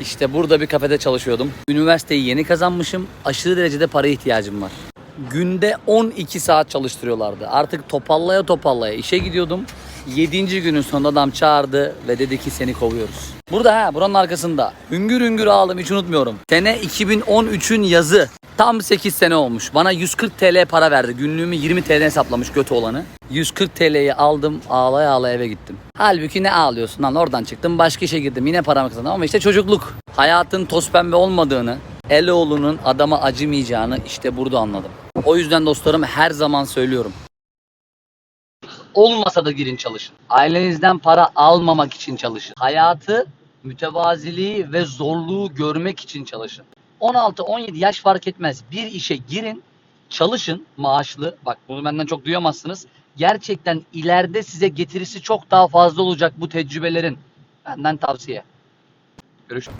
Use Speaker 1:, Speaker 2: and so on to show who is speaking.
Speaker 1: İşte burada bir kafede çalışıyordum. Üniversiteyi yeni kazanmışım. Aşırı derecede paraya ihtiyacım var. Günde 12 saat çalıştırıyorlardı. Artık topallaya topallaya işe gidiyordum. 7. günün sonunda adam çağırdı ve dedi ki seni kovuyoruz. Burada ha buranın arkasında. Hüngür hüngür ağladım hiç unutmuyorum. Sene 2013'ün yazı. Tam 8 sene olmuş. Bana 140 TL para verdi. Günlüğümü 20 TL hesaplamış kötü olanı. 140 TL'yi aldım ağlaya ağlaya eve gittim. Halbuki ne ağlıyorsun lan oradan çıktım başka işe girdim yine paramı kazandım ama işte çocukluk. Hayatın toz pembe olmadığını, Eloğlu'nun adama acımayacağını işte burada anladım. O yüzden dostlarım her zaman söylüyorum. Olmasa da girin çalışın. Ailenizden para almamak için çalışın. Hayatı, mütevaziliği ve zorluğu görmek için çalışın. 16-17 yaş fark etmez. Bir işe girin, çalışın maaşlı. Bak bunu benden çok duyamazsınız. Gerçekten ileride size getirisi çok daha fazla olacak bu tecrübelerin. Benden tavsiye. Görüşürüz.